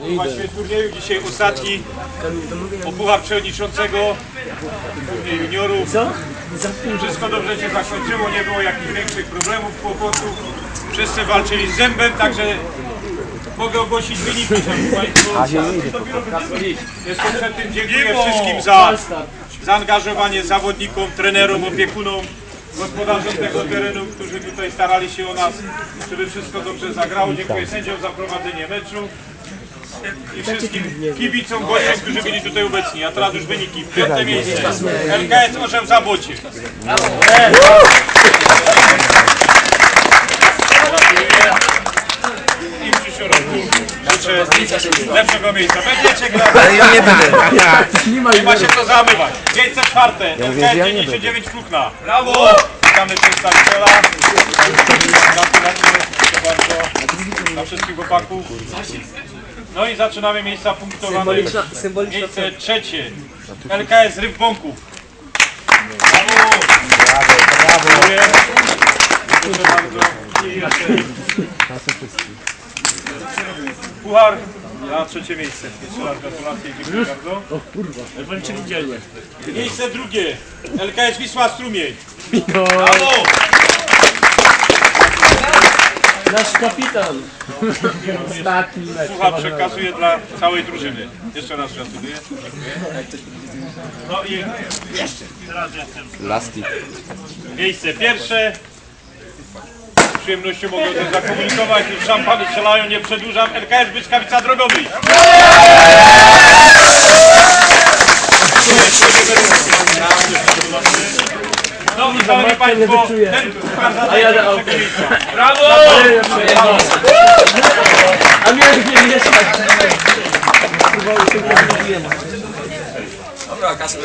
Właśnie turnieju dzisiaj ostatni o puchar przewodniczącego turniej juniorów. Wszystko dobrze się zakończyło, nie było jakichś większych problemów, kłopotów. Wszyscy walczyli z zębem, także mogę ogłosić wyniki, szanowni państwo. Jeszcze przed tym dziękuję wszystkim za zaangażowanie zawodnikom, trenerom, opiekunom, gospodarzom tego terenu, którzy tutaj starali się o nas, żeby wszystko dobrze zagrało. Dziękuję sędziom za prowadzenie meczu i wszystkim kibicom, gościom, którzy byli tutaj obecni. A teraz już wyniki. Piąte miejsce. LKS Orzeł Zabocie. I w przyszłym roku życzę lepszego miejsca. Będziecie grać. Ale ja nie będę. Nie ma się co załamywać. Miejsce czwarte. LKS 99 Krukna. Brawo! Witamy przedstawiciela. Gratulacje. Proszę bardzo. Dla wszystkich chłopaków. No i zaczynamy miejsca punktowane. Symboliczna, symboliczna Miejsce trzecie. LKS Ryb Bąków. Brawo! Dziękuję. Proszę bardzo. I jeszcze Puchar na trzecie miejsce. Jeszcze raz gratulacje dziękuję bardzo. Walczyli dzielnie. Miejsce drugie. LKS Wisła Strumień. Brawo! Nasz kapitan. Ostatni mecz. Przekazuję dla całej drużyny. Jeszcze raz gratuluję. No i teraz jestem. Lastik. Miejsce pierwsze. Z przyjemnością mogę to zakomunikować. Już szampany strzelają, nie przedłużam. LKS Byczkawica Drogowy. No i szanowni Państwo, ten puchar zadaje. Brawo! A miałeś nie mieszkać. Dobra, kasę